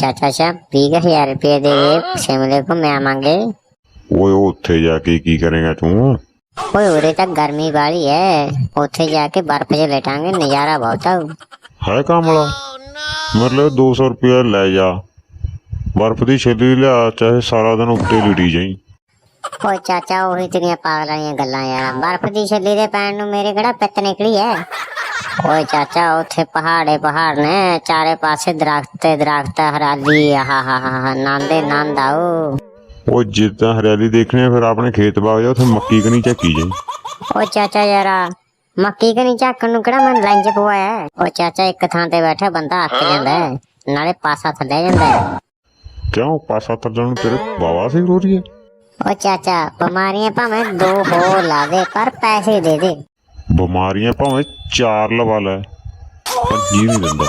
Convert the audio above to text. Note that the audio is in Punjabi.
ਚਾਚਾ ਸਾਹਿਬ 20000 ਰੁਪਏ ਦੇ ਦੇ ਸ਼ਿਮਲੇ ਘੁੰਮੇ ਆਵਾਂਗੇ ਓਏ ਉੱਥੇ ਜਾ ਕੇ ਕੀ ਕਰੇਗਾ ਤੂੰ? ਓਏ ਉਰੇ ਤਾਂ ਗਰਮੀ ਵਾਲੀ ਹੈ ਉੱਥੇ ਜਾ ਕੇ ਬਰਫ਼ 'ਚ ਲੇਟਾਂਗੇ ਨਜ਼ਾਰਾ ਬਹੁਤ ਆਊ। ਹੈ ਕਾਮਲਾ? ਮਤਲਬ 200 ਰੁਪਏ ਲੈ ਜਾ। ਬਰਫ਼ ਦੀ ਛੇਲੀ ਲਿਆ ਚਾਹੇ ਸਾਰਾ ਦਿਨ ਉੱਤੇ ਲਿਟੀ ਜਾਈ। ਓਏ ਚਾਚਾ ਉਹੀ ਤੇਰੀਆਂ ਪਾਗਲਾਂ ਦੀਆਂ ਗੱਲਾਂ ਯਾਰ। ਬਰਫ਼ ਦੀ ਛੱਲੀ ਦੇ ਪੈਣ ਨੂੰ ਮੇਰੇ ਕਿਹੜਾ ਪਿੱਤ ਨਿਕਲੀ ਐ? ਓਏ ਚਾਚਾ ਉੱਥੇ ਪਹਾੜੇ ਪਹਾੜ ਨੇ ਚਾਰੇ ਪਾਸੇ ਦਰਖਤ ਤੇ ਦਰਖਤ ਹਰਿਆਲੀ ਆਹਾ ਹਾ ਹਾ ਹਾ ਨਾਂਦੇ ਨੰਦ ਆਓ। ਉਹ ਜਿੱਦਾਂ ਹਰਿਆਲੀ ਦੇਖਣੀ ਆ ਫਿਰ ਆਪਣੇ ਖੇਤ ਬਾਗ ਜਾ ਉੱਥੇ ਮੱਕੀ ਕਨੀ ਝੱਕੀ ਜਾਈ। ਓ ਚਾਚਾ ਯਾਰਾ ਮੱਕੀ ਕਨੀ ਝਾਕਣ ਨੂੰ ਕਿਹੜਾ ਮੈਂ ਲੰਜ ਪਵਾਇਆ ਹੈ? ਓ ਚਾਚਾ ਇੱਕ ਥਾਂ ਤੇ ਬੈਠਾ ਬੰਦਾ ਅੱਕ ਜਾਂਦਾ ਹੈ, ਨਾਲੇ ਪਾਸਾ ਥੱਲੇ ਜਾਂਦਾ ਹੈ। ਕਿਉਂ? ਪਾਸਾ ਤਰਜਣ ਨੂੰ ਤੇਰੇ ਬਾਵਾ ਸੀ ਹੈ ਓ ਚਾਚਾ ਬਿਮਾਰੀਆਂ ਭਾਵੇਂ ਦੋ ਹੋ ਲਾਵੇ ਪਰ ਪੈਸੇ ਦੇ ਦੇ। ਬਿਮਾਰੀਆਂ ਭਾਵੇਂ ਚਾਰ ਲਵਾ ਲੈ ਪਰ ਜੀ ਨਹੀਂ ਦਿੰਦਾ।